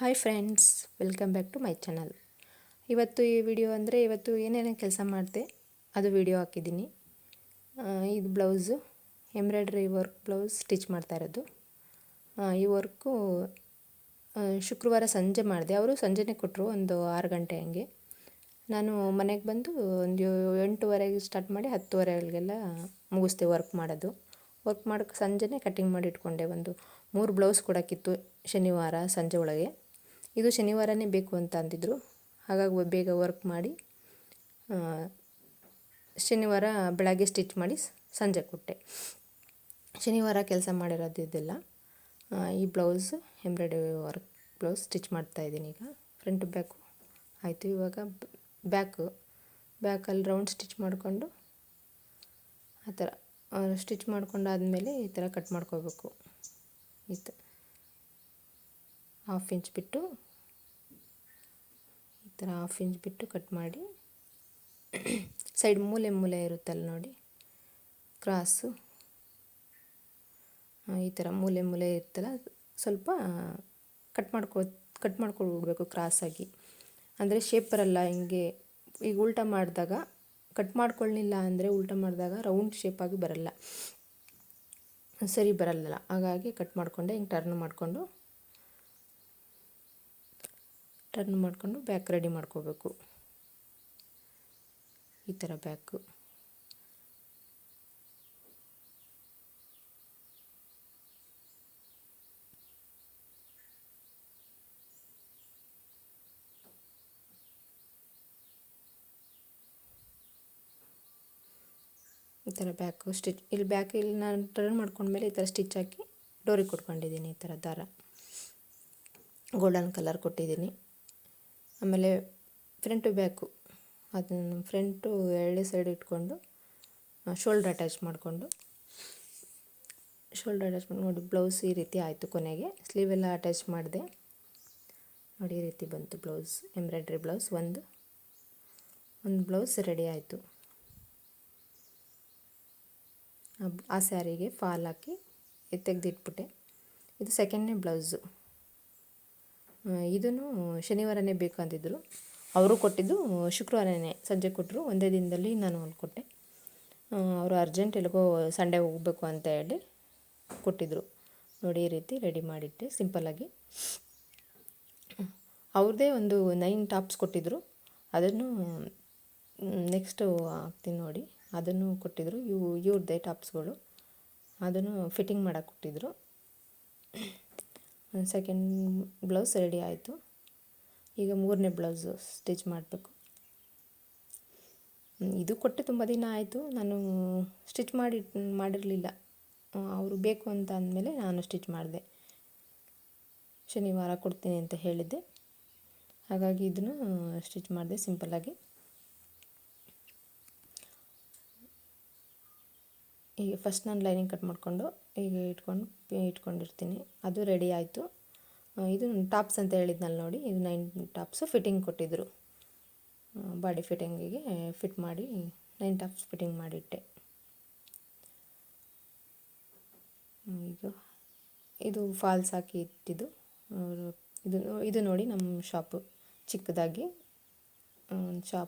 Hi friends welcome back to my channel ಇವತ್ತು ಈ video ಅಂದರೆ ಇವತ್ತು ಏನೇನು ಕೆಲಸ ಮಾಡಿದೆ, ಅದು ವಿಡಿಯೋ ಹಾಕಿದ್ದೀನಿ. ಇದು blouse embroidery work blouse stitch ಮಾಡ್ತಾ ಇರೋದು. ಈ ವರ್ಕು ಶುಕ್ರವಾರ ಸಂಜೆ ಮಾಡಿದೆ. ಅವರು ಸಂಜೆನೆ ಕೊಟ್ಟರು ಒಂದು ಆರು ಗಂಟೆ ಹಂಗೆ. ನಾನು ಮನೆಗೆ ಬಂದು ಒಂದು ಎಂಟೂವರೆಗೆ ಸ್ಟಾರ್ಟ್ ಮಾಡಿ ಹತ್ತುವರೆಗೆಲ್ಲ ಮುಗಿಸ್ದೆ ವರ್ಕ್ ಮಾಡೋದು. ವರ್ಕ್ ಮಾಡೋಕ್ಕೆ ಸಂಜೆನೇ ಕಟ್ಟಿಂಗ್ ಮಾಡಿ ಇಟ್ಕೊಂಡೆ ಒಂದು ಮೂರು ಬ್ಲೌಸ್ ಕೊಡೋಕ್ಕಿತ್ತು ಶನಿವಾರ ಸಂಜೆ ಒಳಗೆ. ಇದು ಶನಿವಾರನೇ ಬೇಕು ಅಂತ ಅಂದಿದ್ರು. ಹಾಗಾಗಿ ಬೇಗ ವರ್ಕ್ ಮಾಡಿ ಶನಿವಾರ ಬೆಳಗ್ಗೆ ಸ್ಟಿಚ್ ಮಾಡಿ ಸಂಜೆ ಕೊಟ್ಟೆ. ಶನಿವಾರ ಕೆಲಸ ಮಾಡಿರೋದು ಇದೆಲ್ಲ. ಈ blouse embroidery work blouse stitch ಮಾಡ್ತಾ ಇದ್ದೀನಿ ಈಗ. ಫ್ರಂಟ್ ಬ್ಯಾಕು ಆಯಿತು. ಇವಾಗ ಬ್ಯಾಕು ಬ್ಯಾಕಲ್ಲಿ ರೌಂಡ್ ಸ್ಟಿಚ್ ಮಾಡಿಕೊಂಡು, ಆ ಥರ ಸ್ಟಿಚ್ ಮಾಡಿಕೊಂಡಾದ್ಮೇಲೆ ಈ ಥರ ಕಟ್ ಮಾಡ್ಕೋಬೇಕು. ಥರ ಹಾಫ್ ಇಂಚ್ ಬಿಟ್ಟು ಈ ಥರ ಹಾಫ್ ಇಂಚ್ ಬಿಟ್ಟು ಕಟ್ ಮಾಡಿ ಸೈಡ್ ಮೂಲೆ ಮೂಲೆ ಇರುತ್ತಲ್ಲ ನೋಡಿ. ಕ್ರಾಸು ಈ ಥರ ಮೂಲೆ ಮೂಲೆ ಇರ್ತಲ್ಲ ಸ್ವಲ್ಪ ಕಟ್ ಮಾಡ್ಕೊ ಕಟ್ ಮಾಡ್ಕೊಳ್ಬಿಡ್ಬೇಕು ಕ್ರಾಸಾಗಿ ಅಂದರೆ ಶೇಪ್ ಬರಲ್ಲ ಹಿಂಗೆ ಈಗ ಉಲ್ಟಾ ಮಾಡಿದಾಗ ಕಟ್ ಮಾಡ್ಕೊಳ್ಳಿಲ್ಲ ಅಂದರೆ ಉಲ್ಟಾ ಮಾಡಿದಾಗ ರೌಂಡ್ ಶೇಪಾಗಿ ಬರಲ್ಲ. ಸರಿ ಬರಲ್ಲ, ಹಾಗಾಗಿ ಕಟ್ ಮಾಡಿಕೊಂಡೆ, ಹಿಂಗೆ ಟರ್ನ್ ಮಾಡಿಕೊಂಡು ಟರ್ನ್ ಮಾಡಿಕೊಂಡು ಬ್ಯಾಕ್ ರೆಡಿ ಮಾಡ್ಕೋಬೇಕು. ಈ ಥರ ಬ್ಯಾಕು ಈ ಥರ ಬ್ಯಾಕು ಸ್ಟಿಚ್ ಇಲ್ಲಿ ಬ್ಯಾಕ್ ಇಲ್ಲಿ ನಾನು ಟರ್ನ್ ಮಾಡ್ಕೊಂಡ್ಮೇಲೆ ಈ ಥರ ಸ್ಟಿಚ್ ಹಾಕಿ ಡೋರಿ ಕೊಟ್ಕೊಂಡಿದ್ದೀನಿ ಈ ಥರ ದಾರ. ಗೋಲ್ಡನ್ ಕಲರ್ ಕೊಟ್ಟಿದ್ದೀನಿ. ಆಮೇಲೆ ಫ್ರಂಟು ಬ್ಯಾಕು ಅದನ್ನು ಫ್ರಂಟು ಎರಡೇ ಸೈಡ್ ಇಟ್ಕೊಂಡು ಶೋಲ್ಡ್ರ್ ಅಟ್ಯಾಚ್ ಮಾಡಿಕೊಂಡು ಶೋಲ್ಡ್ರ್ ಅಟ್ಯಾಚ್ ಮಾಡಿ ಬ್ಲೌಸ್ ಈ ರೀತಿ ಆಯಿತು ಕೊನೆಗೆ. ಸ್ಲೀವ್ ಎಲ್ಲ ಅಟ್ಯಾಚ್ ಮಾಡಿದೆ. ನೋಡಿ ಈ ರೀತಿ ಬಂತು ಬ್ಲೌಸ್ ಎಂಬ್ರಾಯ್ಡ್ರಿ ಬ್ಲೌಸ್ ಒಂದು. ಒಂದು ಬ್ಲೌಸ್ ರೆಡಿ ಆಯಿತು. ಆ ಸ್ಯಾರಿಗೆ ಫಾಲ್ ಹಾಕಿ ತೆಗೆದಿಟ್ಬಿಟ್ಟೆ ಇದು ಸೆಕೆಂಡ್ನೇ ಬ್ಲೌಸು ಇದನ್ನು ಶನಿವಾರನೇ ಬೇಕು ಅವರು ಕೊಟ್ಟಿದ್ದು ಶುಕ್ರವಾರನೇ. ಸಂಜೆ ಕೊಟ್ಟರು. ಒಂದೇ ದಿನದಲ್ಲಿ ನಾನು ಹೊಲ್ಕೊಟ್ಟೆ ಅವರು ಅರ್ಜೆಂಟ್ ಎಲ್ಲಿಗೋ ಸಂಡೇ ಹೋಗಬೇಕು ಅಂತ ಹೇಳಿ ಕೊಟ್ಟಿದ್ದರು ನೋಡಿ, ಈ ರೀತಿ ರೆಡಿ ಮಾಡಿಟ್ಟೆ ಸಿಂಪಲ್ಲಾಗಿ ಅವ್ರದ್ದೇ ಒಂದು ನೈನ್ ಟಾಪ್ಸ್ ಕೊಟ್ಟಿದ್ದರು ಅದನ್ನು ನೆಕ್ಸ್ಟು ಹಾಕ್ತೀನಿ ನೋಡಿ. ಅದನ್ನು ಕೊಟ್ಟಿದ್ದರು ಇವು, ಇವ್ರದ್ದೇ ಟಾಪ್ಸ್ಗಳು ಅದನ್ನು ಫಿಟ್ಟಿಂಗ್ ಮಾಡೋಕೆ ಕೊಟ್ಟಿದ್ದರು ಸೆಕೆಂಡ್ ಬ್ಲೌಸ್ ರೆಡಿ ಆಯಿತು. ಈಗ ಮೂರನೇ ಬ್ಲೌಸು ಸ್ಟಿಚ್ ಮಾಡಬೇಕು. ಇದು ಕೊಟ್ಟು ತುಂಬ ದಿನ ಆಯಿತು. ನಾನು ಸ್ಟಿಚ್ ಮಾಡಿ, ಮಾಡಿರಲಿಲ್ಲ. ಅವರು ಬೇಕು ಅಂತ ಅಂದಮೇಲೆ ನಾನು ಸ್ಟಿಚ್ ಮಾಡಿದೆ. ಶನಿವಾರ ಕೊಡ್ತೀನಿ ಅಂತ ಹೇಳಿದ್ದೆ. ಹಾಗಾಗಿ ಇದನ್ನು ಸ್ಟಿಚ್ ಮಾಡಿದೆ ಸಿಂಪಲ್ಲಾಗಿ ಈಗ ಫಸ್ಟ್ ನಾನು ಲೈನಿಂಗ್ ಕಟ್ ಮಾಡಿಕೊಂಡು ಈಗ ಇಟ್ಕೊಂಡು, ಇಟ್ಕೊಂಡಿರ್ತೀನಿ. ಅದು ರೆಡಿ ಆಯಿತು. ಇದು ಟಾಪ್ಸ್ ಅಂತ ಹೇಳಿದ್ನಲ್ಲ ನೋಡಿ, ಇದು ನೈನ್ ಟಾಪ್ಸು ಫಿಟ್ಟಿಂಗ್ ಕೊಟ್ಟಿದ್ದರು ಬಾಡಿ ಫಿಟ್ಟಿಂಗಿಗೆ ಫಿಟ್ ಮಾಡಿ ನೈನ್ ಟಾಪ್ಸ್ ಫಿಟ್ಟಿಂಗ್ ಮಾಡಿಟ್ಟೆ. ಇದು ಇದು ಫಾಲ್ಸ್ ಹಾಕಿ ಇಟ್ಟಿದ್ದು. ಇದು ಇದು ನೋಡಿ ನಮ್ಮ ಶಾಪು ಚಿಕ್ಕದಾಗಿ. ಶಾಪ್